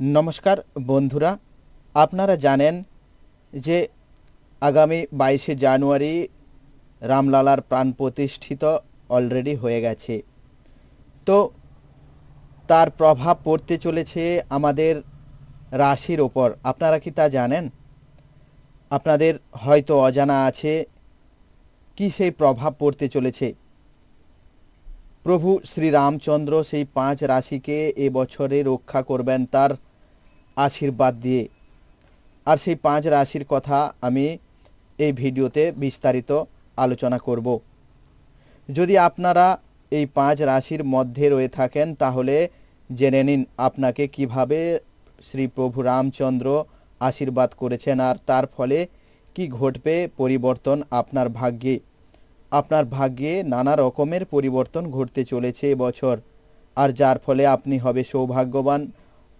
নমস্কার বন্ধুরা, আপনারা জানেন যে আগামী বাইশে জানুয়ারি রামলালার প্রাণ প্রতিষ্ঠিত অলরেডি হয়ে গেছে। তো তার প্রভাব পড়তে চলেছে আমাদের রাশির ওপর। আপনারা কি তা জানেন? আপনাদের হয়তো অজানা আছে কি সেই প্রভাব পড়তে চলেছে। প্রভু শ্রীরামচন্দ্র সেই পাঁচ রাশিকে এ বছরে রক্ষা করবেন তার আশীর্বাদ দিয়ে। আর সেই পাঁচ রাশির কথা আমি এই ভিডিওতে বিস্তারিত আলোচনা করব। যদি আপনারা এই পাঁচ রাশির মধ্যে রয়ে থাকেন, তাহলে জেনে নিন আপনাকে কীভাবে শ্রী প্রভু রামচন্দ্র আশীর্বাদ করেছেন আর তার ফলে কি ঘটবে পরিবর্তন আপনার ভাগ্যে। আপনার ভাগ্যে নানা রকমের পরিবর্তন ঘটতে চলেছে এবছর। আর যার ফলে আপনি হবে সৌভাগ্যবান,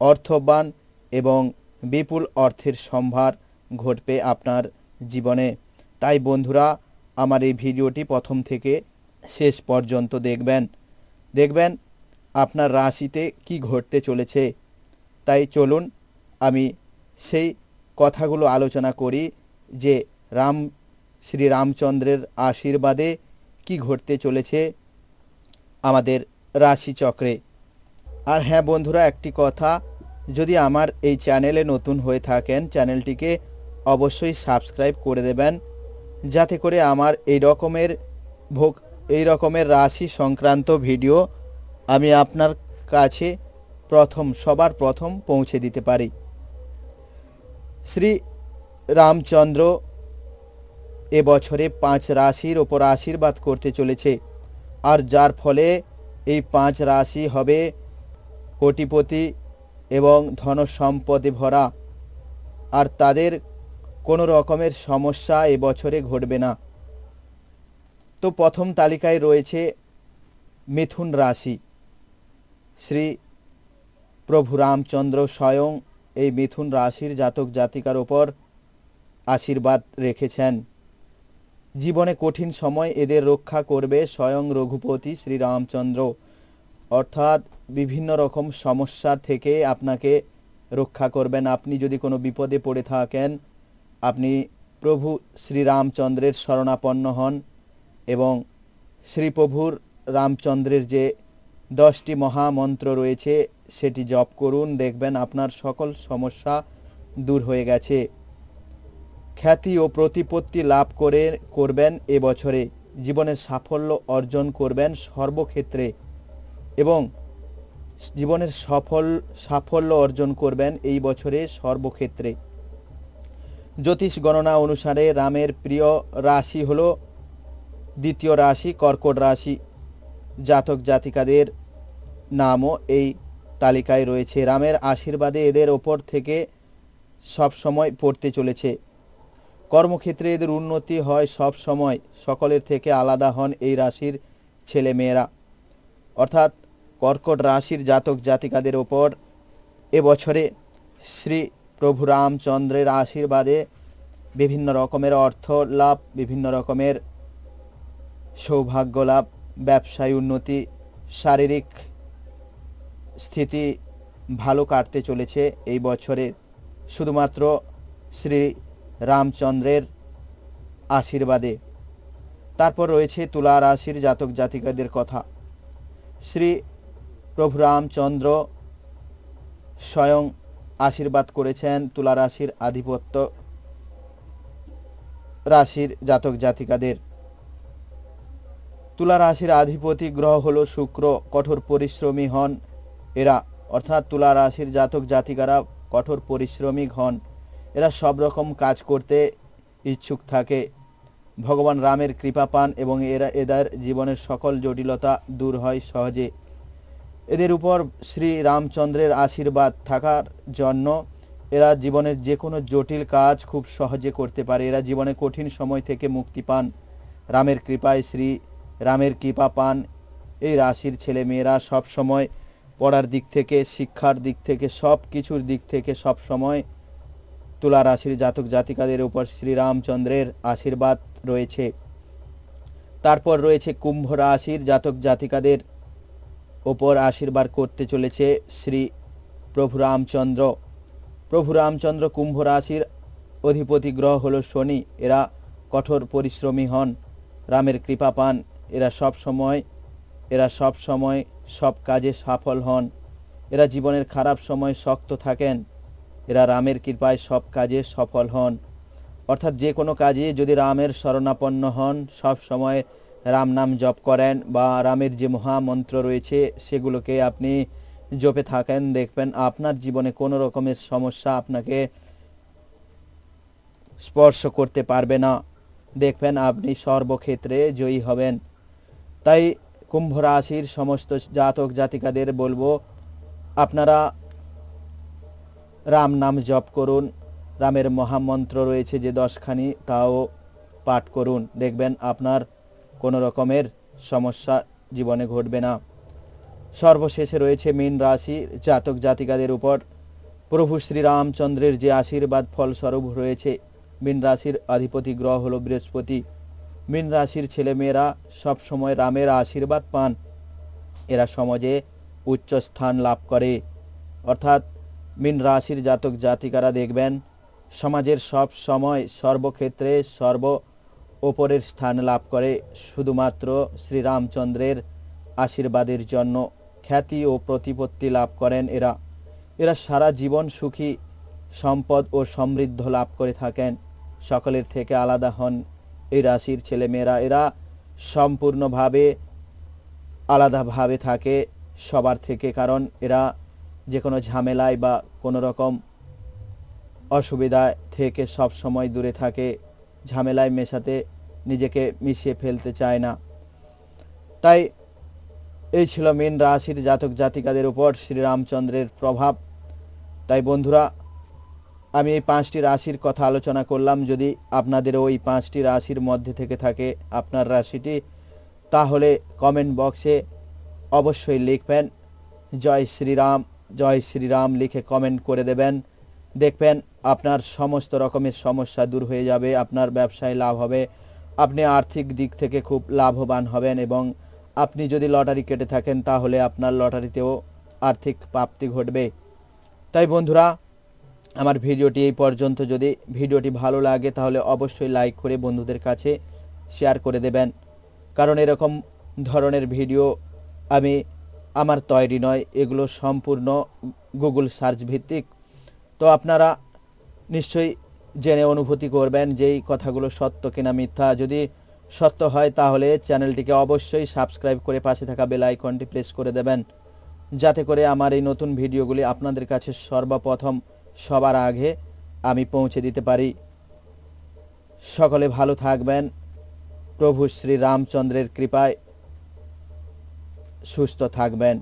অর্থবান এবং বিপুল অর্থের সম্ভার ঘটবে আপনার জীবনে। তাই বন্ধুরা, আমার এই ভিডিওটি প্রথম থেকে শেষ পর্যন্ত দেখবেন। দেখবেন আপনার রাশিতে কি ঘটতে চলেছে। তাই চলুন আমি সেই কথাগুলো আলোচনা করি যে রাম, শ্রী রামচন্দ্রের আশীর্বাদে কি ঘটতে চলেছে আমাদের রাশিচক্রে। আর হ্যাঁ বন্ধুরা, একটি কথা যদি আমার এই চ্যানেলে নতুন হয়ে থাকেন, চ্যানেলটিকে অবশ্যই সাবস্ক্রাইব করে দেবেন, যাতে করে আমার এই রকমের ভোগ, এই রকমের রাশি সংক্রান্ত ভিডিও আমি আপনার কাছে প্রথম, সবার প্রথম পৌঁছে দিতে পারি। শ্রী রামচন্দ্র এবছরে পাঁচ রাশির ওপর আশীর্বাদ করতে চলেছে, আর যার ফলে এই পাঁচ রাশি হবে কোটিপতি এবং ধন সম্পদে ভরা। আর তাদের কোনো রকমের সমস্যা এবছরে ঘটবে না। তো প্রথম তালিকায় রয়েছে মিথুন রাশি। শ্রী প্রভু রামচন্দ্র স্বয়ং এই মিথুন রাশির জাতক জাতিকার ওপর আশীর্বাদ রেখেছেন। জীবনে কঠিন সময় এদের রক্ষা করবে স্বয়ং রঘুপতি শ্রীরামচন্দ্র অর্থাৎ বিভিন্ন রকম সমস্যা থেকে আপনাকে রক্ষা করবেন। আপনি যদি কোনো বিপদে পড়ে থাকেন, আপনি প্রভু শ্রীরামচন্দ্রের শরণাপন্ন হন এবং শ্রীপ্রভুর রামচন্দ্রের যে দশটি মহামন্ত্র রয়েছে, সেটি জপ করুন। দেখবেন আপনার সকল সমস্যা দূর হয়ে গেছে। খ্যাতি ও প্রতিপত্তি লাভ করে করবেন এবছরে। জীবনের সাফল্য অর্জন করবেন সর্বক্ষেত্রে এবং জীবনের সফল, সাফল্য অর্জন করবেন এই বছরে সর্বক্ষেত্রে। জ্যোতিষ গণনা অনুসারে রামের প্রিয় রাশি হলো দ্বিতীয় রাশি, কর্কট রাশি। জাতক জাতিকাদের নামও এই তালিকায় রয়েছে। রামের আশীর্বাদে এদের ওপর থেকে সব সময় পড়তে চলেছে। কর্মক্ষেত্রে এদের উন্নতি হয় সব সময়। সকলের থেকে আলাদা হন এই রাশির ছেলে মেয়েরা অর্থাৎ কর্কট রাশির জাতক জাতিকাদের ওপর এবছরে শ্রী প্রভু রামচন্দ্রের আশীর্বাদে বিভিন্ন রকমের অর্থ লাভ, বিভিন্ন রকমের সৌভাগ্য লাভ, ব্যবসায় উন্নতি, শারীরিক স্থিতি ভালো কাটতে চলেছে এই বছরে। শুধুমাত্র শ্রী রামচন্দ্রের আশীর্বাদে। তারপর রয়েছে তুলা রাশির জাতক জাতিকাদের কথা। শ্রী প্রভু রামচন্দ্র স্বয়ং আশীর্বাদ করেছেন তুলা রাশির আধিপত্য রাশির জাতক জাতিকাদের। তুলা রাশির আধিপতি গ্রহ হল শুক্র, কঠোর পরিশ্রমী হন এরা। অর্থাৎ তুলা রাশির জাতক জাতিকারা কঠোর পরিশ্রমিক হন। এরা সব রকম কাজ করতে ইচ্ছুক থাকে। ভগবান রামের কৃপা পান এবং এরা এদের জীবনের সকল জটিলতা দূর হয় সহজে। এদের উপর শ্রী রামচন্দ্রের আশীর্বাদ থাকার জন্য এরা জীবনের যে কোনো জটিল কাজ খুব সহজে করতে পারে। এরা জীবনে কঠিন সময় থেকে মুক্তি পান। রামের কৃপায় শ্রী রামের কৃপা পান। এই রাশির ছেলে মেয়েরা সব সময় পড়ার দিক থেকে, শিক্ষার দিক থেকে, সব কিছুর দিক থেকে সব সময় তুলা রাশির জাতক জাতিকাদের উপর শ্রীরামচন্দ্রের আশীর্বাদ রয়েছে। তারপর রয়েছে কুম্ভ রাশির জাতক জাতিকাদের ওপর আশীর্বাদ করতে চলেছে শ্রী প্রভু রামচন্দ্র। প্রভু রামচন্দ্র কুম্ভ রাশির অধিপতি গ্রহ হল শনি। এরা কঠোর পরিশ্রমী হন, রামের কৃপা পান। এরা সব সময়, এরা সব সময় সব কাজে সফল হন। এরা জীবনের খারাপ সময় শক্ত থাকেন। এরা রামের কৃপায় সব কাজে সফল হন। অর্থাৎ যে কোনো কাজে যদি রামের শরণাপন্ন হন, সব সময় রাম নাম জপ করেন বা রামের যে মহামন্ত্র রয়েছে, সেগুলোকে আপনি জপে থাকেন, দেখবেন আপনার জীবনে কোনো রকমের সমস্যা আপনাকে স্পর্শ করতে পারবে না। দেখবেন আপনি সর্বক্ষেত্রে জয়ী হবেন। তাই কুম্ভ রাশির সমস্ত জাতক জাতিকাদের বলব, আপনারা রাম নাম জপ করুন। রামের মহামন্ত্র রয়েছে যে দশখানি, তাও পাঠ করুন। দেখবেন আপনার কোনো রকমের সমস্যা জীবনে ঘটবে না। সর্বশেষে রয়েছে মীন রাশি, জাতক জাতিকাদের উপর। প্রভু শ্রীরামচন্দ্রের যে আশীর্বাদ ফলস্বরূপ রয়েছে, মীন রাশির অধিপতি গ্রহ হল বৃহস্পতি। মীন রাশির ছেলেমেয়েরা সবসময় রামের আশীর্বাদ পান। এরা সমাজে উচ্চ স্থান লাভ করে। অর্থাৎ মীন রাশির জাতক জাতিকারা দেখবেন, সমাজের সব সময় সর্বক্ষেত্রে সর্ব ওপরের স্থান লাভ করে শুধুমাত্র শ্রীরামচন্দ্রের আশীর্বাদের জন্য খ্যাতি ও প্রতিপত্তি লাভ করেন এরা। এরা সারা জীবন সুখী, সম্পদ ও সমৃদ্ধ লাভ করে থাকেন। সকলের থেকে আলাদা হন এই রাশির ছেলেমেয়েরা। এরা সম্পূর্ণভাবে আলাদাভাবে থাকে সবার থেকে, কারণ এরা যে কোনো ঝামেলায় বা কোনো রকম অসুবিধা থেকে সব সময় দূরে থাকে। ঝামেলায় মেশাতে নিজেকে মিশিয়ে ফেলতে চায় না। তাই এই ছিল মীন রাশির জাতক জাতিকাদের উপর শ্রীরামচন্দ্রের প্রভাব। তাই বন্ধুরা, আমি এই পাঁচটি রাশির কথা আলোচনা করলাম। যদি আপনাদের ওই পাঁচটি রাশির মধ্যে থেকে থাকে আপনার রাশিটি, তাহলে কমেন্ট বক্সে অবশ্যই লিখবেন। জয় শ্রীরাম জয় শ্রীরাম লিখে কমেন্ট করে দেবেন। দেখবেন আপনার সমস্ত রকমের সমস্যা দূর হয়ে যাবে, আপনার ব্যবসায় লাভ হবে, আপনি আর্থিক দিক থেকে খুব লাভবান হবেন এবং আপনি যদি লটারি কেটে থাকেন তাহলে আপনার লটারিতেও আর্থিক প্রাপ্তি ঘটবে। তাই বন্ধুরা, আমার ভিডিওটি এই পর্যন্ত। যদি ভিডিওটি ভালো লাগে তাহলে অবশ্যই লাইক করে বন্ধুদের কাছে শেয়ার করে দেবেন। কারণ এরকম ধরনের ভিডিও আমি, আমার তৈরি নয়, এগুলো সম্পূর্ণ গুগল সার্চ ভিত্তিক তো আপনারা নিশ্চয়ই জেনে অনুভূতি করবেন যেই কথাগুলো সত্য কিনা মিথ্যা। যদি সত্য হয়, তাহলে চ্যানেলটিকে অবশ্যই সাবস্ক্রাইব করে পাশে থাকা বেল আইকনটি প্রেস করে দেবেন। যাতে করে আমার এই নতুন ভিডিওগুলি আপনাদের কাছে সর্বপ্রথম সবার আগে আমি পৌঁছে দিতে পারি। সকলে ভালো থাকবেন। প্রভু শ্রী রামচন্দ্রের কৃপায় সুস্থ থাকবেন।